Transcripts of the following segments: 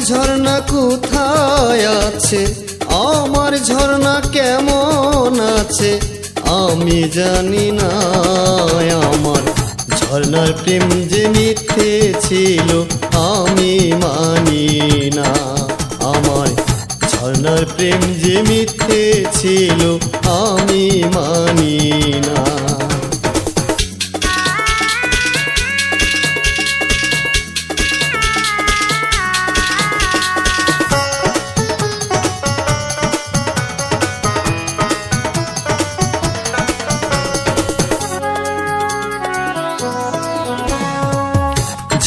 ঝর্ণা কোথায় আছে? আমার ঝর্ণা কেমন আছে? আমি জানি না, আমার ঝর্ণার প্রেম যে মিথ্যে ছিল, আমি মানি না। আমার ঝর্ণার প্রেম যে মিথ্যে ছিল, আমি মানি না।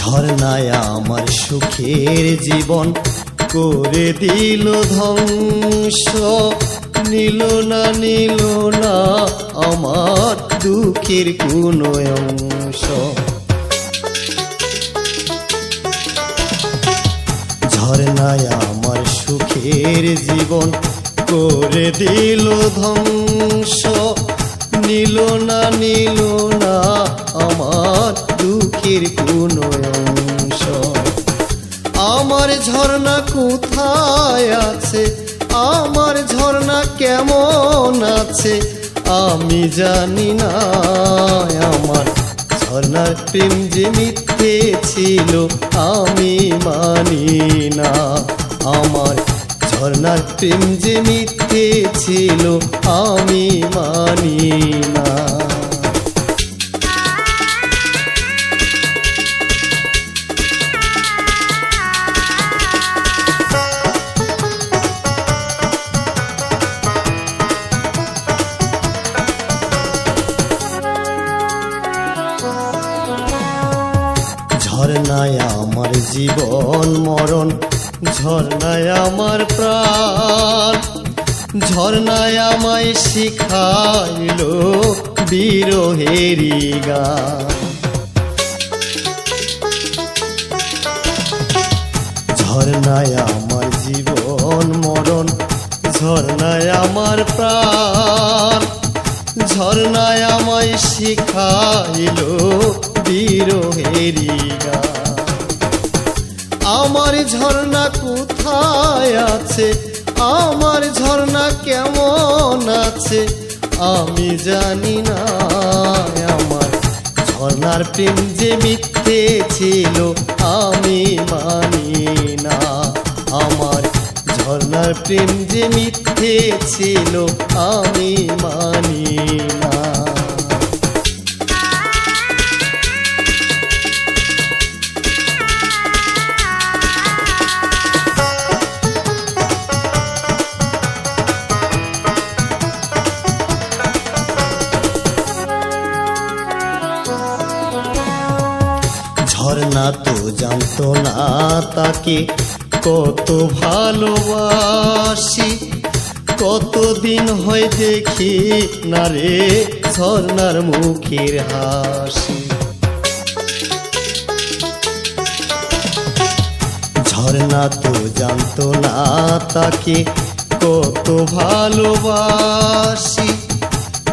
ঝর্ণায় আমার সুখের জীবন করে দিল ধ্বংস। নিল না নিল না, আমার দুঃখের কোনো অংশ। ঝর্ণায় আমার সুখের জীবন করে দিল ধ্বংস। নিল না নিল না, আমার দুঃখের কোনো অংশ। আমার ঝর্ণা কোথায় আছে? আমার ঝর্ণা কেমন আছে? আমি জানি না। আমার ঝর্ণার প্রেম যে মিথ্যে ছিল, আমি মানি না। আমার ঝর্ণার প্রেম যে মিথ্যে ছিল, আমি মানি না। ঝর্ণায় আমার জীবন মরণ, ঝর্ণায় আমার প্রাণ। ঝর্ণায় আমায় শিখাইল বিরহেরি গান। ঝর্ণায় আমার জীবন মরণ, ঝর্ণায় আমার প্রাণ। ঝর্ণায় আমায় শিখাইল বিরহেরি আমার ঝর্ণা কোথায় আছে? আমার ঝর্ণা কেমন আছে? আমি জানি না, আমার ঝর্ণার প্রেম যে মিথ্যে ছিল, আমি মানি না। আমার ঝর্ণার প্রেম যে মিথ্যে ছিল, আমি মানি ঝর্ণা তো জানতো না তাকে। কত ভালোবাসি, কতদিন হয় দেখি না রে ঝর্ণার মুখের হাসি। ঝর্ণা তো জানতো না তাকে। কত ভালোবাসি,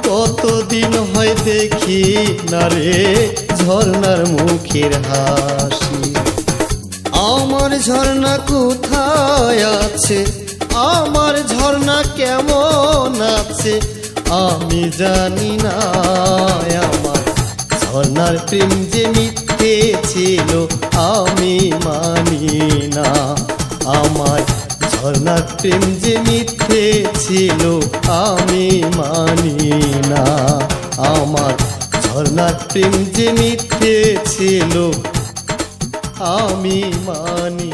কতদিন হয় দেখি না রে ঝর্ণার মুখের হাসি। আমার ঝর্ণা কোথায় আছে? আমার ঝর্ণা কেমন আছে? আমি জানি না, আমার ঝর্ণার প্রেম যে মিথ্যে ছিল, আমি মানি না। আমার ঝর্ণার প্রেম যে মিথ্যে ছিল, আমি মানি না। আমার ঝর্ণার প্রেম যে মিথ্যে ছিল আমি মানি।